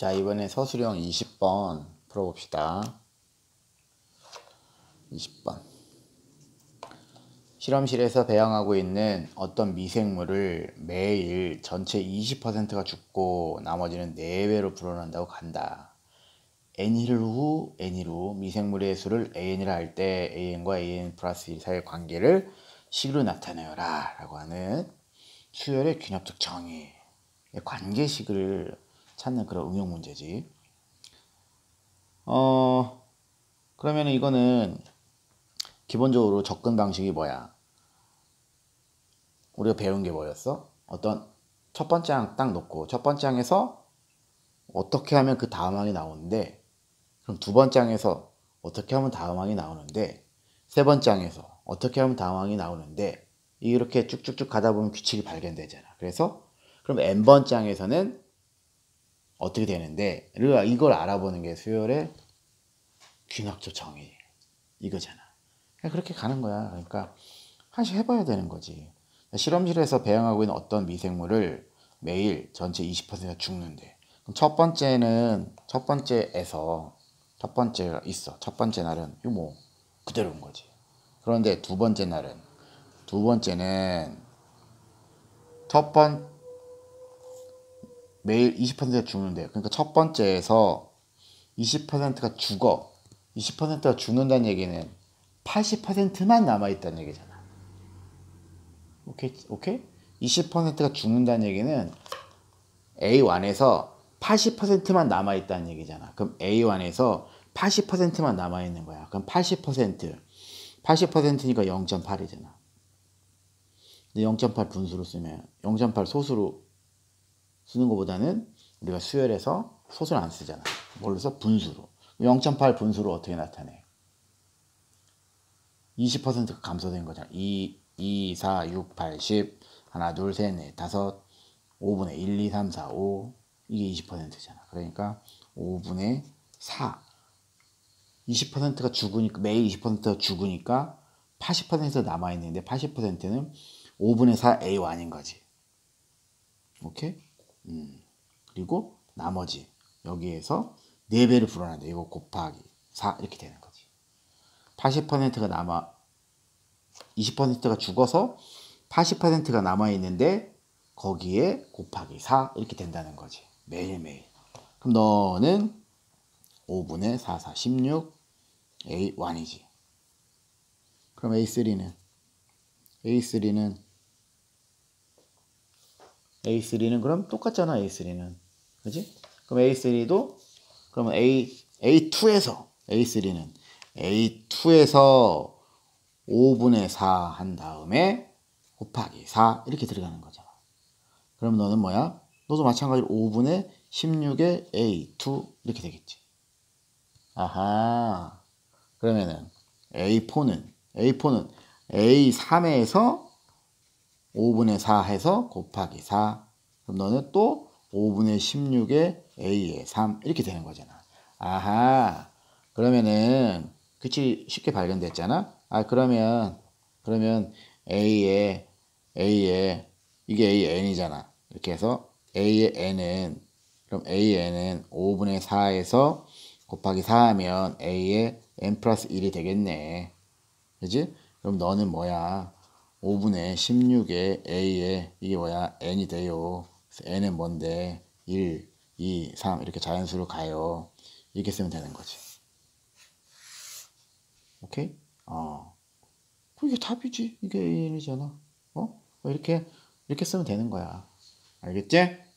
자, 이번에 서술형 20번 풀어봅시다. 20번. 실험실에서 배양하고 있는 어떤 미생물을 매일 전체 20%가 죽고 나머지는 4배로 불어난다고 간다. n일 후 n일 후 미생물의 수를 an이라 할 때 an과 an 플러스 1 사이의 관계를 식으로 나타내어라 라고 하는 수열의 균합적 정의 관계식을 찾는 그런 응용 문제지. 어, 그러면 이거는 기본적으로 접근 방식이 뭐야? 우리가 배운 게 뭐였어? 어떤 첫 번째 항 딱 놓고 첫 번째 항에서 어떻게 하면 그 다음 항이 나오는데 그럼 두 번째 항에서 어떻게 하면 다음 항이 나오는데 세 번째 항에서 어떻게 하면 다음 항이 나오는데 이렇게 쭉쭉쭉 가다 보면 규칙이 발견되잖아. 그래서 그럼 n번째 항에서는 어떻게 되는데 이걸 알아보는 게 수열의 균학적 정의 이거잖아. 그렇게 가는 거야. 그러니까 한씩 해봐야 되는 거지. 실험실에서 배양하고 있는 어떤 미생물을 매일 전체 20%가 죽는데 그럼 첫 번째는 첫 번째에서 첫 번째가 있어. 첫 번째 날은 이거 뭐 그대로인 거지. 그런데 두 번째 날은 두 번째는 첫 번 매일 20%가 죽는데 그러니까 첫 번째에서 20%가 죽어 20%가 죽는다는 얘기는 80%만 남아있다는 얘기잖아. 오케이? 오케이? 20%가 죽는다는 얘기는 A1에서 80%만 남아있다는 얘기잖아. 그럼 A1에서 80%만 남아있는 거야. 그럼 80% 80%니까 0.8이잖아. 0.8 분수로 쓰면 0.8 소수로 쓰는 것보다는 우리가 수열해서 소수를 안 쓰잖아. 뭘로 써? 분수로. 0.8 분수로 어떻게 나타내? 20%가 감소된 거잖아. 2, 2, 4, 6, 8, 10, 하나, 둘, 셋, 넷, 다섯, 5분의 1, 2, 3, 4, 5. 이게 20%잖아. 그러니까 5분의 4. 20%가 죽으니까, 매일 20%가 죽으니까 80% 남아있는데 80%는 5분의 4 A1인 거지. 오케이? 음. 그리고 나머지 여기에서 4배를 불어난다. 이거 곱하기 4 이렇게 되는 거지. 80%가 남아 20%가 죽어서 80%가 남아 있는데 거기에 곱하기 4 이렇게 된다는 거지. 매일매일. 그럼 너는 5분의 4, 4, 16 A1이지. 그럼 A3는 A3는 A3는 그럼 똑같잖아 A3는 그지? 그럼 A3도 그러면 A A2에서 A3는 A2에서 5분의 4 한 다음에 곱하기 4 이렇게 들어가는 거잖아. 그럼 너는 뭐야? 너도 마찬가지로 5분의 16의 A2 이렇게 되겠지. 아하. 그러면은 A4는 A4는 A3에서 5분의 4 해서 곱하기 4. 그럼 너는 또 5분의 16에 A에 3 이렇게 되는 거잖아. 아하. 그러면은 그치 쉽게 발견됐잖아. 아 그러면 그러면 A에 A에 이게 AN이잖아. 이렇게 해서 A의 N은 그럼 AN은 5분의 4에서 곱하기 4 하면 A의 N 플러스 1이 되겠네. 그지? 그럼 너는 뭐야? 5분의 16에 A에 이게 뭐야? N이 돼요. N은 뭔데? 1, 2, 3 이렇게 자연수로 가요. 이렇게 쓰면 되는 거지. 오케이? 어. 이게 답이지. 이게 N이잖아. 어? 이렇게 이렇게 쓰면 되는 거야. 알겠지?